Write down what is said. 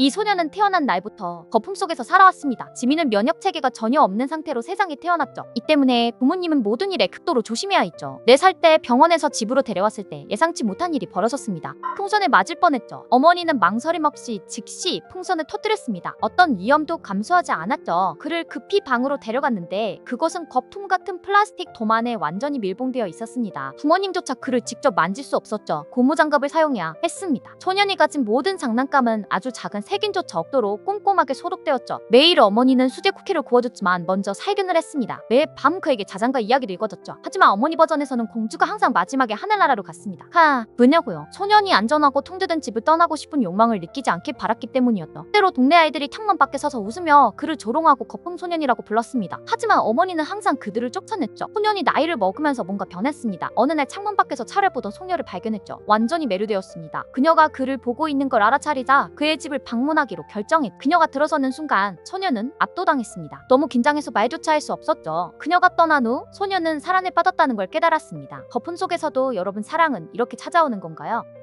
이 소녀는 태어난 날부터 거품 속에서 살아왔습니다. 지민은 면역 체계가 전혀 없는 상태로 세상에 태어났죠. 이 때문에 부모님은 모든 일에 극도로 조심해야 했죠. 4살 때 병원에서 집으로 데려왔을 때 예상치 못한 일이 벌어졌습니다. 풍선에 맞을 뻔했죠. 어머니는 망설임 없이 즉시 풍선을 터뜨렸습니다. 어떤 위험도 감수하지 않았죠. 그를 급히 방으로 데려갔는데 그것은 거품 같은 플라스틱 돔 안에 완전히 밀봉되어 있었습니다. 부모님조차 그를 직접 만질 수 없었죠. 고무장갑을 사용해야 했습니다. 소년이 가진 모든 장난감은 아주 작은 색인조차 없도록 꼼꼼하게 소독되었죠. 매일 어머니는 수제 쿠키를 구워줬지만 먼저 살균을 했습니다. 매일 밤 그에게 자장가 이야기를 읽어줬죠. 하지만 어머니 버전에서는 공주가 항상 마지막에 하늘나라로 갔습니다. 하, 왜냐고요? 소년이 안전하고 통제된 집을 떠나고 싶은 욕망을 느끼지 않길 바랐기 때문이었죠. 때로 동네 아이들이 창문 밖에 서서 웃으며 그를 조롱하고 거품 소년이라고 불렀습니다. 하지만 어머니는 항상 그들을 쫓아냈죠. 소년이 나이를 먹으면서 뭔가 변했습니다. 어느 날 창문 밖에서 차를 보던 소녀를 발견했죠. 완전히 매료되었습니다. 그녀가 그를 보고 있는 걸 알아차리자 그의 집을 방문하기로 결정했. 그녀가 들어서는 순간 소녀는 압도당했습니다. 너무 긴장해서 말조차 할 수 없었죠. 그녀가 떠난 후 소녀는 사랑에 빠졌다는 걸 깨달았습니다. 거품 속에서도 여러분 사랑은 이렇게 찾아오는 건가요?